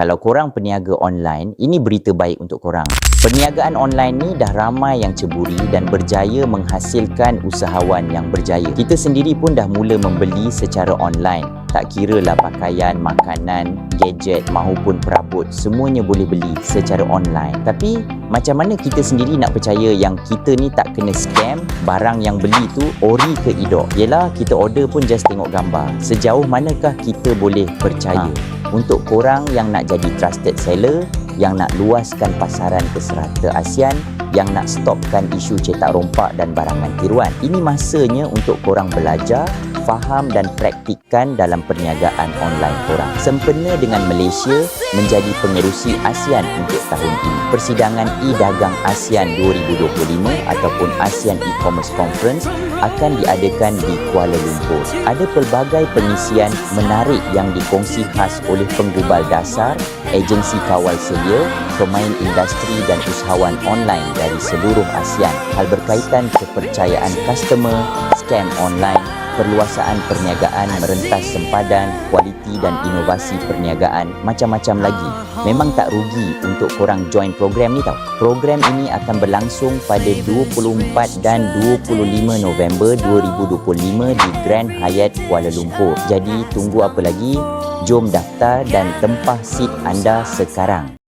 Kalau korang peniaga online, ini berita baik untuk korang. Perniagaan online ni dah ramai yang ceburi dan berjaya menghasilkan usahawan yang berjaya. Kita sendiri pun dah mula membeli secara online. Tak kira lah pakaian, makanan, gadget maupun perabot, semuanya boleh beli secara online. Tapi macam mana kita sendiri nak percaya yang kita ni tak kena scam, barang yang beli tu ori ke idok? Yelah, kita order pun just tengok gambar. Sejauh manakah kita boleh percaya? Ha. Untuk korang yang nak jadi trusted seller, yang nak luaskan pasaran ke serata ASEAN, yang nak stopkan isu cetak rompak dan barangan tiruan. Ini masanya untuk korang belajar, faham dan praktikkan dalam perniagaan online korang. Sempena dengan Malaysia menjadi pengerusi ASEAN untuk tahun ini. Persidangan e-dagang ASEAN 2025 ataupun ASEAN E-Commerce Conference akan diadakan di Kuala Lumpur. Ada pelbagai pengisian menarik yang dikongsi khas oleh penggubal dasar, agensi kawal selia, pemain industri dan usahawan online dari seluruh ASEAN. Hal berkaitan kepercayaan customer, scam online, perluasaan perniagaan merentas sempadan, kualiti dan inovasi perniagaan, macam-macam lagi. Memang tak rugi untuk korang join program ni tau. Program ini akan berlangsung pada 24 dan 25 November 2025 di Grand Hyatt Kuala Lumpur. Jadi tunggu apa lagi? Jom daftar dan tempah seat anda sekarang.